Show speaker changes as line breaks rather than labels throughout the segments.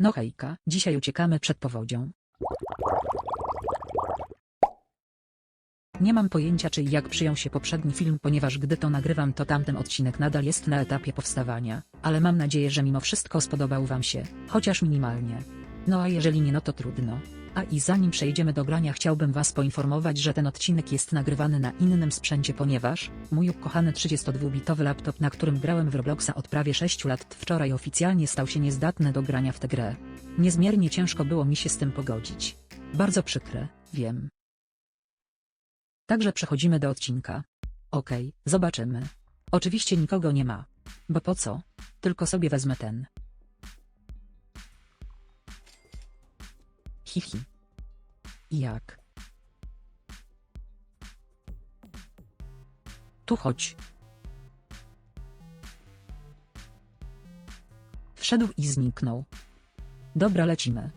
No hejka, dzisiaj uciekamy przed powodzią. Nie mam pojęcia czy jak przyjął się poprzedni film, ponieważ gdy to nagrywam to tamten odcinek nadal jest na etapie powstawania, ale mam nadzieję, że mimo wszystko spodobał wam się, chociaż minimalnie. No a jeżeli nie no to trudno. A i zanim przejdziemy do grania chciałbym was poinformować, że ten odcinek jest nagrywany na innym sprzęcie ponieważ, mój ukochany 32-bitowy laptop na którym grałem w Robloxa od prawie 6 lat wczoraj oficjalnie stał się niezdatny do grania w tę grę. Niezmiernie ciężko było mi się z tym pogodzić. Bardzo przykre, wiem. Także przechodzimy do odcinka. Okej, zobaczymy. Oczywiście nikogo nie ma. Bo po co? Tylko sobie wezmę ten. Hihi. Jak? Tu chodź. Wszedł i zniknął. Dobra, lecimy.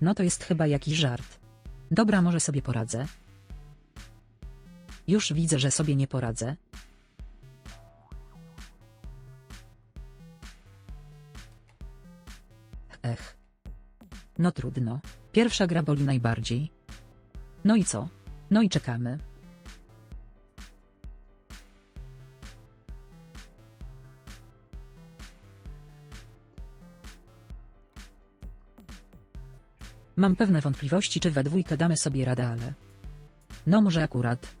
No to jest chyba jakiś żart. Dobra, może sobie poradzę. Już widzę, że sobie nie poradzę. Ech. No trudno. Pierwsza gra boli najbardziej. No i co? No i czekamy. Mam pewne wątpliwości, czy we dwójkę damy sobie radę, ale... No może akurat.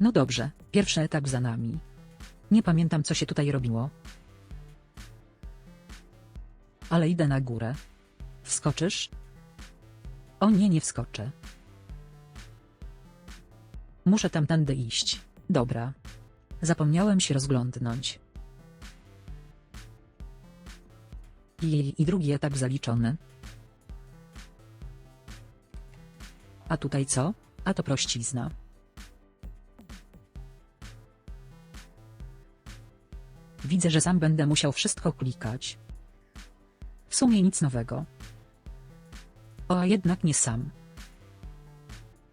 No dobrze, pierwszy etap za nami. Nie pamiętam co się tutaj robiło. Ale idę na górę. Wskoczysz? O nie, nie wskoczę. Muszę tamtędy iść. Dobra. Zapomniałem się rozglądnąć. I, I drugi etap zaliczony. A tutaj co? A to prościzna. Widzę, że sam będę musiał wszystko klikać. W sumie nic nowego. O, a jednak nie sam.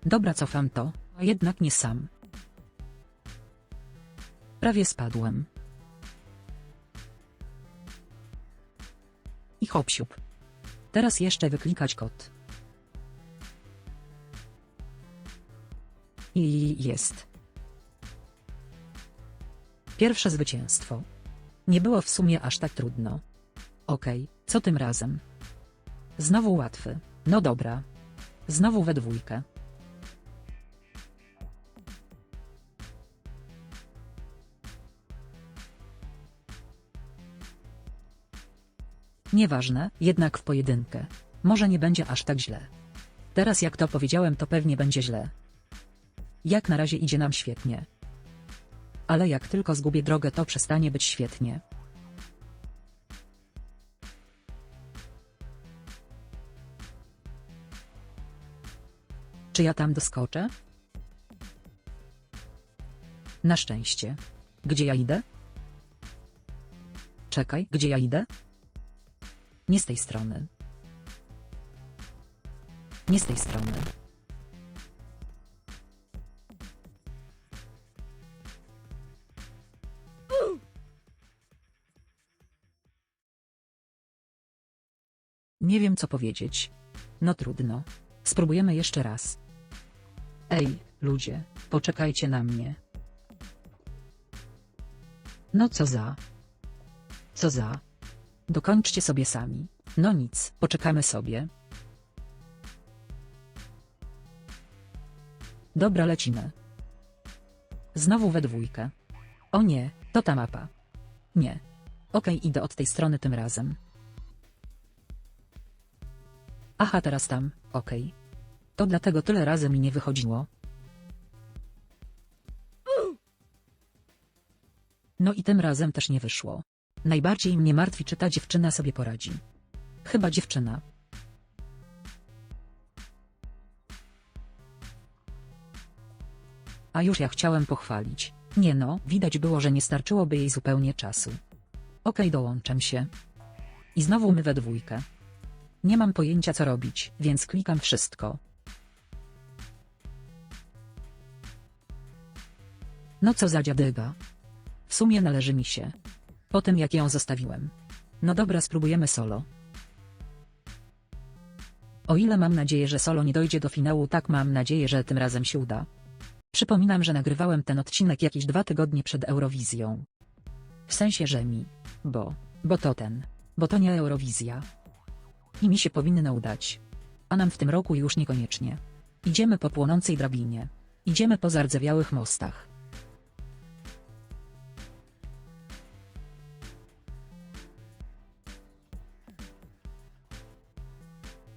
Dobra, cofam to, a jednak nie sam. Prawie spadłem. I hop siup. Teraz jeszcze wyklikać kod. I jest. Pierwsze zwycięstwo. Nie było w sumie aż tak trudno. Okej, co tym razem? Znowu łatwy. No dobra. Znowu we dwójkę. Nieważne, jednak w pojedynkę. Może nie będzie aż tak źle. Teraz jak to powiedziałem to pewnie będzie źle. Jak na razie idzie nam świetnie. Ale jak tylko zgubię drogę to przestanie być świetnie. Czy ja tam doskoczę? Na szczęście. Gdzie ja idę? Czekaj, gdzie ja idę? Nie z tej strony. Nie z tej strony. Nie wiem co powiedzieć. No trudno. Spróbujemy jeszcze raz. Ej, ludzie, poczekajcie na mnie. No co za? Co za? Dokończcie sobie sami. No nic, poczekamy sobie. Dobra, lecimy. Znowu we dwójkę. O nie, to ta mapa. Nie. Okej, idę od tej strony tym razem. Aha, teraz tam, okej. To dlatego tyle razy mi nie wychodziło. No i tym razem też nie wyszło. Najbardziej mnie martwi, czy ta dziewczyna sobie poradzi. Chyba dziewczyna. A już ja chciałem pochwalić. Nie no, widać było, że nie starczyłoby jej zupełnie czasu. Okej, dołączam się. I znowu my we dwójkę. Nie mam pojęcia co robić, więc klikam wszystko. No co za dziadyga. W sumie należy mi się. Po tym jak ją zostawiłem. No dobra spróbujemy solo. O ile mam nadzieję, że solo nie dojdzie do finału, tak mam nadzieję, że tym razem się uda. Przypominam, że nagrywałem ten odcinek jakieś dwa tygodnie przed Eurowizją. W sensie, że mi. Bo. Bo to ten. Bo to nie Eurowizja. I mi się powinno udać. A nam w tym roku już niekoniecznie. Idziemy po płonącej drabinie. Idziemy po zardzewiałych mostach.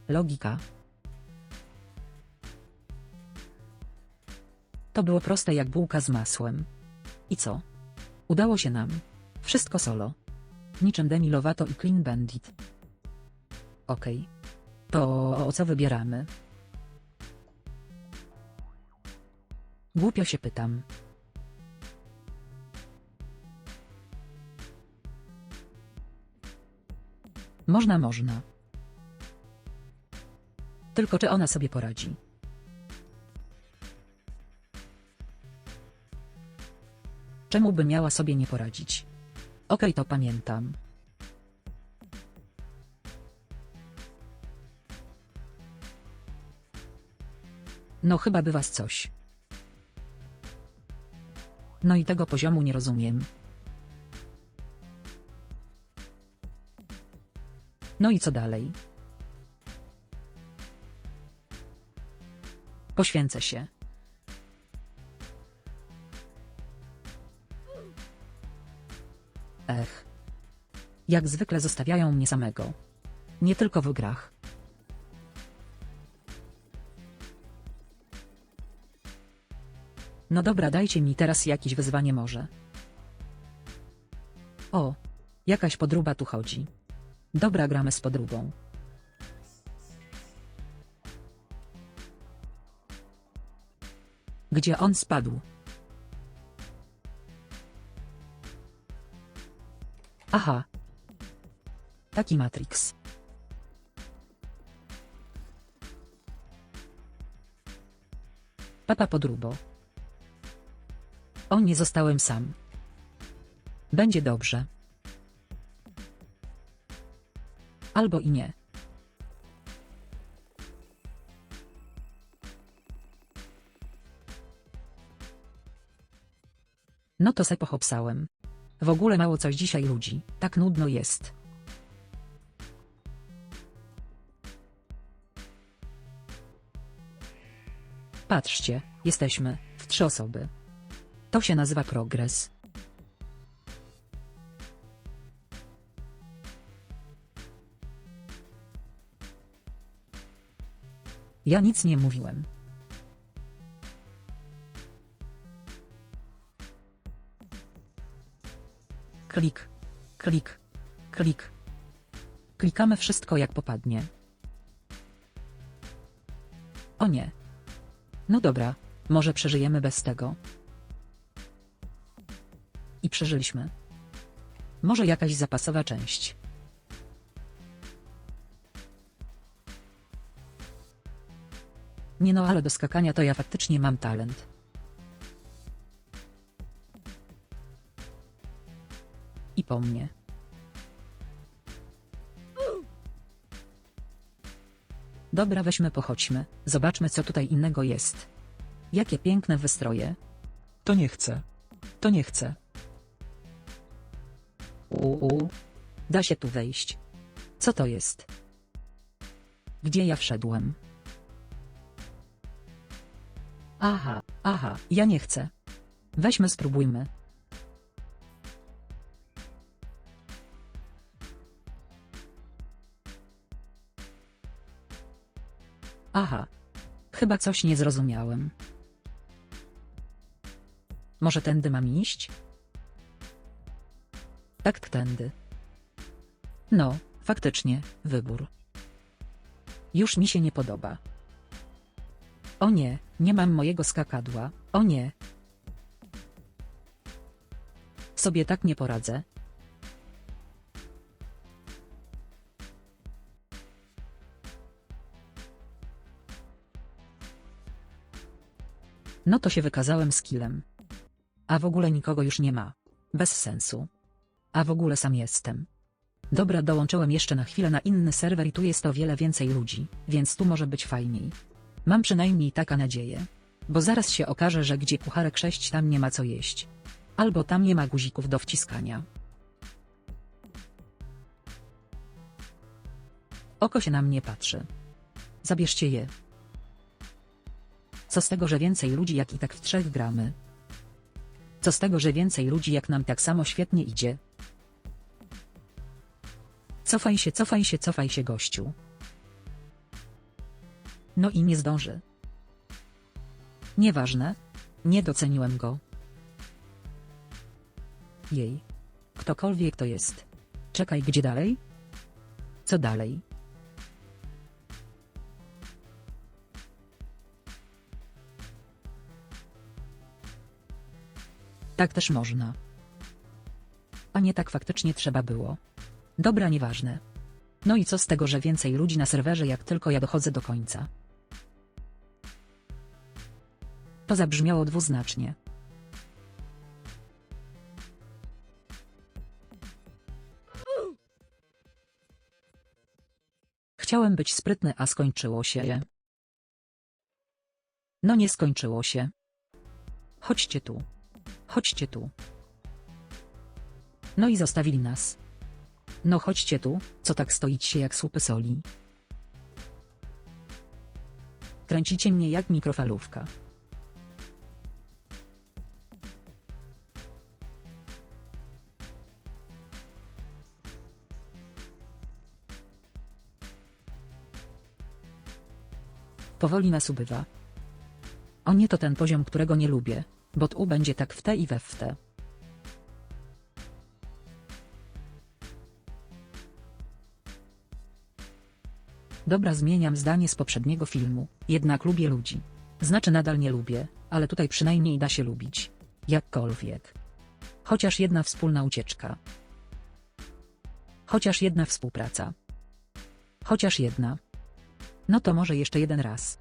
Logika. To było proste jak bułka z masłem. I co? Udało się nam. Wszystko solo. Niczym Demi Lovato i Clean Bandit. Okej. To o co wybieramy? Głupio się pytam. Można, można. Tylko czy ona sobie poradzi? Czemu by miała sobie nie poradzić? Okej, to pamiętam. No chyba by was coś. No i tego poziomu nie rozumiem. No i co dalej? Poświęcę się. Ech. Jak zwykle zostawiają mnie samego. Nie tylko w grach. No dobra, dajcie mi teraz jakieś wyzwanie może. O, jakaś podruba tu chodzi. Dobra, gramy z podrubą. Gdzie on spadł? Aha. Taki Matrix. Papa podrubo. O nie zostałem sam. Będzie dobrze. Albo i nie. No to se pochopsałem. W ogóle mało coś dzisiaj ludzi, tak nudno jest. Patrzcie, jesteśmy w trzy osoby. To się nazywa progres. Ja nic nie mówiłem. Klik. Klik. Klik. Klikamy wszystko jak popadnie. O nie. No dobra, może przeżyjemy bez tego. I przeżyliśmy. Może jakaś zapasowa część. Nie no, ale do skakania to ja faktycznie mam talent. I po mnie. Dobra, weźmy pochodźmy, zobaczmy co tutaj innego jest. Jakie piękne wystroje.
To nie chcę. To nie chcę.
Uuu. Da się tu wejść. Co to jest? Gdzie ja wszedłem? Aha, aha, ja nie chcę. Weźmy spróbujmy. Aha. Chyba coś nie zrozumiałem. Może tędy mam iść? tak tędy. No, faktycznie, wybór. Już mi się nie podoba. O nie, nie mam mojego skakadła, o nie. Sobie tak nie poradzę. No to się wykazałem skillem. A w ogóle nikogo już nie ma. Bez sensu. A w ogóle sam jestem. Dobra, dołączyłem jeszcze na chwilę na inny serwer i tu jest o wiele więcej ludzi, więc tu może być fajniej. Mam przynajmniej taka nadzieję. Bo zaraz się okaże, że gdzie kucharek 6 tam nie ma co jeść. Albo tam nie ma guzików do wciskania. Oko się na mnie patrzy. Zabierzcie je. Co z tego, że więcej ludzi jak i tak w trzech gramy? Co z tego, że więcej ludzi jak nam tak samo świetnie idzie? Cofaj się, cofaj się, cofaj się, gościu. No i nie zdąży. Nieważne. Nie doceniłem go. Jej. Ktokolwiek to jest. Czekaj, gdzie dalej? Co dalej? Tak też można. A nie tak faktycznie trzeba było. Dobra, nieważne. No i co z tego, że więcej ludzi na serwerze, jak tylko ja dochodzę do końca? To zabrzmiało dwuznacznie. Chciałem być sprytny, a skończyło się. No nie skończyło się. Chodźcie tu. Chodźcie tu. No i zostawili nas. No chodźcie tu, co tak stoicie jak słupy soli. Kręcicie mnie jak mikrofalówka. Powoli nas ubywa. O nie to ten poziom, którego nie lubię, bo tu będzie tak w te i we w te. Dobra, zmieniam zdanie z poprzedniego filmu, jednak lubię ludzi. Znaczy nadal nie lubię, ale tutaj przynajmniej da się lubić. Jakkolwiek. Chociaż jedna wspólna ucieczka. Chociaż jedna współpraca. Chociaż jedna. No to może jeszcze jeden raz.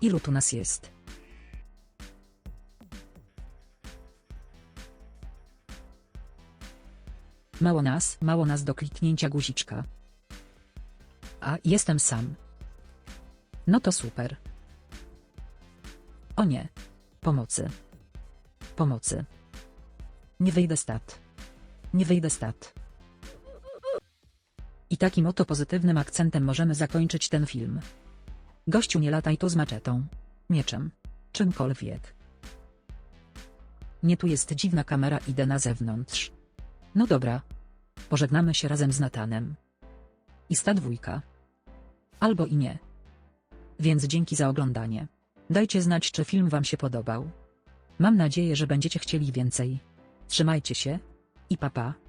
Ilu tu nas jest? Mało nas, mało nas do kliknięcia guziczka. A, jestem sam. No to super. O nie. Pomocy. Pomocy. Nie wyjdę stat. Nie wyjdę stat. I takim oto pozytywnym akcentem możemy zakończyć ten film. Gościu nie lataj tu z maczetą. Mieczem. Czymkolwiek. Nie tu jest dziwna kamera, idę na zewnątrz. No dobra. Pożegnamy się razem z Natanem. I sta dwójka. Albo i nie. Więc dzięki za oglądanie. Dajcie znać, czy film Wam się podobał. Mam nadzieję, że będziecie chcieli więcej. Trzymajcie się i papa. Pa.